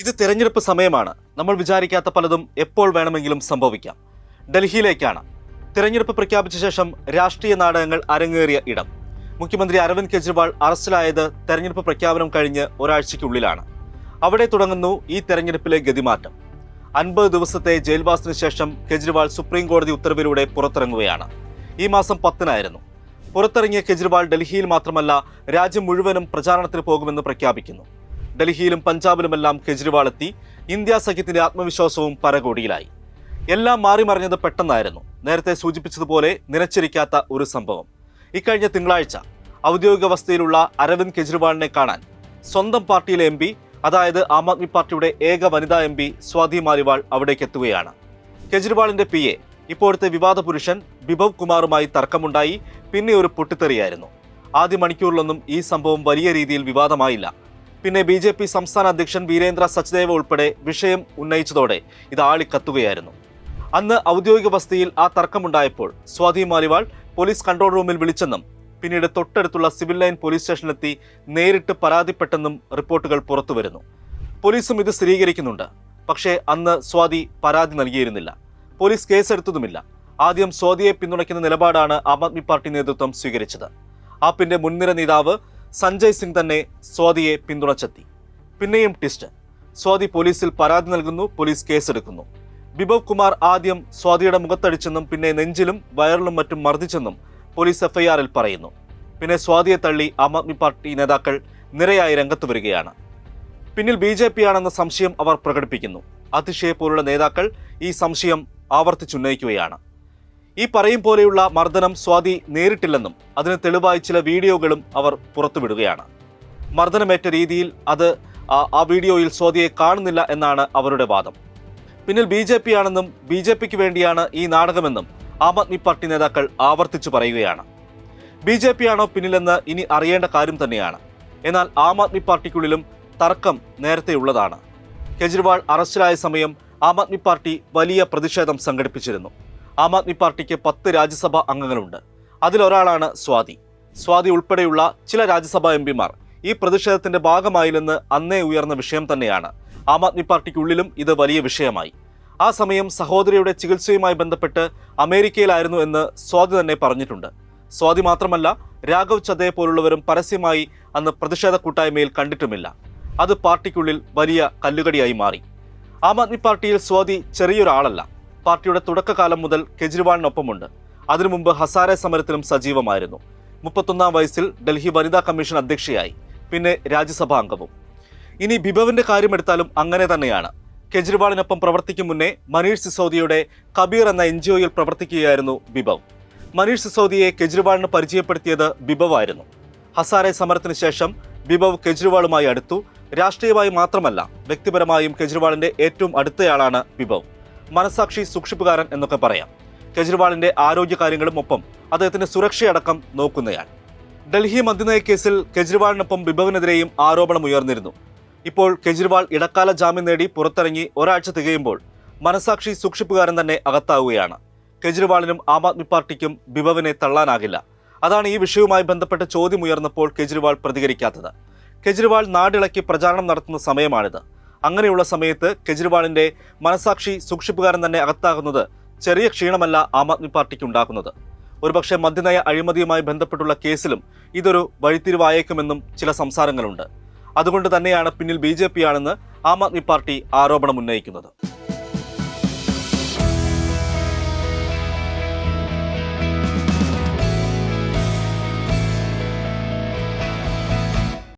ഇത് തിരഞ്ഞെടുപ്പ് സമയമാണ്. നമ്മൾ വിചാരിക്കാത്ത പലതും എപ്പോൾ വേണമെങ്കിലും സംഭവിക്കാം. ഡൽഹിയിലേക്കാണ്. തിരഞ്ഞെടുപ്പ് പ്രഖ്യാപിച്ച ശേഷം രാഷ്ട്രീയ നാടകങ്ങൾ അരങ്ങേറിയ ഇടം. മുഖ്യമന്ത്രി അരവിന്ദ് കെജ്രിവാൾ അറസ്റ്റിലായത് തെരഞ്ഞെടുപ്പ് പ്രഖ്യാപനം കഴിഞ്ഞ് ഒരാഴ്ചയ്ക്കുള്ളിലാണ്. അവിടെ തുടങ്ങുന്നു ഈ തെരഞ്ഞെടുപ്പിലെ ഗതിമാറ്റം. അൻപത് ദിവസത്തെ ജയിൽവാസത്തിന് ശേഷം കെജ്രിവാൾ സുപ്രീം കോടതി ഉത്തരവിലൂടെ പുറത്തിറങ്ങുകയാണ്. ഈ മാസം പത്തിനായിരുന്നു. പുറത്തിറങ്ങിയ കെജ്രിവാൾ ഡൽഹിയിൽ മാത്രമല്ല രാജ്യം മുഴുവനും പ്രചാരണത്തിന് പോകുമെന്ന് പ്രഖ്യാപിക്കുന്നു. ഡൽഹിയിലും പഞ്ചാബിലുമെല്ലാം കെജ്രിവാൾ എത്തി ഇന്ത്യ സഖ്യത്തിന്റെ ആത്മവിശ്വാസവും പരകോടിയിലായി. എല്ലാം മാറി മറിഞ്ഞത് പെട്ടെന്നായിരുന്നു. നേരത്തെ സൂചിപ്പിച്ചതുപോലെ നിലച്ചിരിക്കാത്ത ഒരു സംഭവം. ഇക്കഴിഞ്ഞ തിങ്കളാഴ്ച ഔദ്യോഗിക അവസ്ഥയിലുള്ള അരവിന്ദ് കെജ്രിവാളിനെ കാണാൻ സ്വന്തം പാർട്ടിയിലെ എം അതായത് ആം ആദ്മി പാർട്ടിയുടെ ഏക വനിതാ എം പി സ്വാതി മാലിവാൾ അവിടേക്ക് എത്തുകയാണ് കെജ്രിവാളിന്റെ പി എ ഇപ്പോഴത്തെ വിവാദ പുരുഷൻ ബിഭവ് കുമാറുമായി തർക്കമുണ്ടായി പിന്നെ ഒരു പൊട്ടിത്തെറിയായിരുന്നു. ആദ്യ മണിക്കൂറിലൊന്നും ഈ സംഭവം വലിയ രീതിയിൽ വിവാദമായില്ല. പിന്നെ ബി ജെ പി സംസ്ഥാന അധ്യക്ഷൻ വീരേന്ദ്ര സച്ദേവ ഉൾപ്പെടെ വിഷയം ഉന്നയിച്ചതോടെ ഇത് ആളിക്കത്തുകയായിരുന്നു. അന്ന് ഔദ്യോഗിക വസതിയിൽ ആ തർക്കമുണ്ടായപ്പോൾ സ്വാതി മാലിവാൾ പോലീസ് കൺട്രോൾ റൂമിൽ വിളിച്ചെന്നും പിന്നീട് തൊട്ടടുത്തുള്ള സിവിൽ ലൈൻ പോലീസ് സ്റ്റേഷനിലെത്തി നേരിട്ട് പരാതിപ്പെട്ടെന്നും റിപ്പോർട്ടുകൾ പുറത്തുവരുന്നു. പോലീസും ഇത് സ്ഥിരീകരിക്കുന്നുണ്ട്. പക്ഷേ അന്ന് സ്വാതി പരാതി നൽകിയിരുന്നില്ല. പോലീസ് കേസെടുത്തതുമില്ല. ആദ്യം സ്വാതിയെ പിന്തുണയ്ക്കുന്ന നിലപാടാണ് ആം ആദ്മി പാർട്ടി നേതൃത്വം സ്വീകരിച്ചത്. ആപ്പിന്റെ മുൻനിര നേതാവ് സഞ്ജയ് സിംഗ് തന്നെ സ്വാതിയെ പിന്തുണച്ചെത്തി. പിന്നെയും ട്വിസ്റ്റ്. സ്വാതി പോലീസിൽ പരാതി നൽകുന്നു പോലീസ് കേസെടുക്കുന്നു. ബിബവ് കുമാർ ആദ്യം സ്വാതിയുടെ മുഖത്തടിച്ചെന്നും പിന്നെ നെഞ്ചിലും വയറിലും മറ്റും മർദ്ദിച്ചെന്നും പോലീസ് എഫ്ഐആറിൽ പറയുന്നു. പിന്നെ സ്വാതിയെ തള്ളി ആം ആദ്മി പാർട്ടി നേതാക്കൾ നിരയായി രംഗത്ത് വരികയാണ്. പിന്നിൽ ബി ജെ പി ആണെന്ന സംശയം അവർ പ്രകടിപ്പിക്കുന്നു. അതിഷയെ പോലുള്ള നേതാക്കൾ ഈ സംശയം ആവർത്തിച്ചുന്നയിക്കുകയാണ്. ഈ പറയും പോലെയുള്ള മർദ്ദനം സ്വാതി നേരിട്ടില്ലെന്നും അതിന് തെളിവായി ചില വീഡിയോകളും അവർ പുറത്തുവിടുകയാണ്. മർദ്ദനമേറ്റ രീതിയിൽ അത് ആ- വീഡിയോയിൽ സ്വാതിയെ കാണുന്നില്ല എന്നാണ് അവരുടെ വാദം. പിന്നിൽ ബി ജെ പി ആണെന്നും ബി ജെ പിക്ക് വേണ്ടിയാണ് ഈ നാടകമെന്നും ആം ആദ്മി പാർട്ടി നേതാക്കൾ ആവർത്തിച്ചു പറയുകയാണ്. ബി ജെ പി ആണോ പിന്നിലെന്ന് ഇനി അറിയേണ്ട കാര്യം തന്നെയാണ്. എന്നാൽ ആം ആദ്മി പാർട്ടിക്കുള്ളിലും തർക്കം നേരത്തെയുള്ളതാണ് കെജ്രിവാൾ അറസ്റ്റിലായ സമയം ആം ആദ്മി പാർട്ടി വലിയ പ്രതിഷേധം സംഘടിപ്പിച്ചിരുന്നു. ആം ആദ്മി പാർട്ടിക്ക് പത്ത് രാജ്യസഭാ അംഗങ്ങളുണ്ട്. അതിലൊരാളാണ് സ്വാതി. സ്വാതി ഉൾപ്പെടെയുള്ള ചില രാജ്യസഭാ എം പിമാർ ഈ പ്രതിഷേധത്തിന്റെ ഭാഗമായില്ലെന്ന് അന്നേ ഉയർന്ന വിഷയം തന്നെയാണ്. ആം ആദ്മി പാർട്ടിക്കുള്ളിലും ഇത് വലിയ വിഷയമായി. ആ സമയം സഹോദരിയുടെ ചികിത്സയുമായി ബന്ധപ്പെട്ട് അമേരിക്കയിലായിരുന്നു എന്ന് സ്വാതി തന്നെ പറഞ്ഞിട്ടുണ്ട്. സ്വാതി മാത്രമല്ല രാഘവ് ചതയെ പോലുള്ളവരും പരസ്യമായി അന്ന് പ്രതിഷേധ കൂട്ടായ്മയിൽ കണ്ടിട്ടുമില്ല. അത് പാർട്ടിക്കുള്ളിൽ വലിയ കല്ലുകടിയായി മാറി. ആം ആദ്മി പാർട്ടിയിൽ സ്വാതി ചെറിയൊരാളല്ല. പാർട്ടിയുടെ തുടക്കകാലം മുതൽ കെജ്രിവാളിനൊപ്പമുണ്ട്. അതിനു മുമ്പ് ഹസാരെ സമരത്തിലും സജീവമായിരുന്നു. മുപ്പത്തൊന്നാം വയസ്സിൽ ഡൽഹി വനിതാ കമ്മീഷൻ അധ്യക്ഷയായി. പിന്നെ രാജ്യസഭാ അംഗവും. ഇനി ബിബവിന്റെ കാര്യമെടുത്താലും അങ്ങനെ തന്നെയാണ്. കെജ്രിവാളിനൊപ്പം പ്രവർത്തിക്കും മുന്നേ മനീഷ് സിസോദിയുടെ കബീർ എന്ന എൻ ജി ഒയിൽ പ്രവർത്തിക്കുകയായിരുന്നു ബിബവ് മനീഷ് സിസോദിയെ കെജ്രിവാളിന് പരിചയപ്പെടുത്തിയത് ബിബവായിരുന്നു ഹസാരെ സമരത്തിന് ശേഷം ബിബവ് കെജ്രിവാളുമായി അടുത്തു. രാഷ്ട്രീയമായി മാത്രമല്ല വ്യക്തിപരമായും കെജ്രിവാളിന്റെ ഏറ്റവും അടുത്തയാളാണ് ബിബവ് മനസാക്ഷി സൂക്ഷിപ്പുകാരൻ എന്നൊക്കെ പറയാം. കെജ്രിവാളിന്റെ ആരോഗ്യകാര്യങ്ങളും ഒപ്പം അദ്ദേഹത്തിന്റെ സുരക്ഷയടക്കം നോക്കുന്നയാൾ. ഡൽഹി മദ്യനയ കേസിൽ കെജ്രിവാളിനൊപ്പം ബിബവിനെതിരെയും ആരോപണം ഉയർന്നിരുന്നു. ഇപ്പോൾ കെജ്രിവാൾ ഇടക്കാല ജാമ്യം നേടി പുറത്തിറങ്ങി ഒരാഴ്ച തികയുമ്പോൾ മനസാക്ഷി സൂക്ഷിപ്പുകാരൻ തന്നെ അകത്താവുകയാണ്. കെജ്രിവാളിനും ആം ആദ്മി പാർട്ടിക്കും ബിബവിനെ തള്ളാനാകില്ല. അതാണ് ഈ വിഷയവുമായി ബന്ധപ്പെട്ട് ചോദ്യം ഉയർന്നപ്പോൾ കെജ്രിവാൾ പ്രതികരിക്കാത്തത്. കെജ്രിവാൾ നാടിളക്കി പ്രചാരണം നടത്തുന്ന സമയമാണിത്. അങ്ങനെയുള്ള സമയത്ത് കെജ്രിവാളിന്റെ മനസാക്ഷി സൂക്ഷിപ്പുകാരൻ തന്നെ അകത്താകുന്നത് ചെറിയ ക്ഷീണമല്ല ആം ആദ്മി പാർട്ടിക്ക് ഉണ്ടാക്കുന്നത് ഒരുപക്ഷെ മദ്യനയ അഴിമതിയുമായി ബന്ധപ്പെട്ടുള്ള കേസിലും ഇതൊരു വഴിത്തിരിവായേക്കുമെന്നും ചില സംസാരങ്ങളുണ്ട്. അതുകൊണ്ട് തന്നെയാണ് പിന്നിൽ ബി ആണെന്ന് ആം ആദ്മി പാർട്ടി ആരോപണം ഉന്നയിക്കുന്നത്.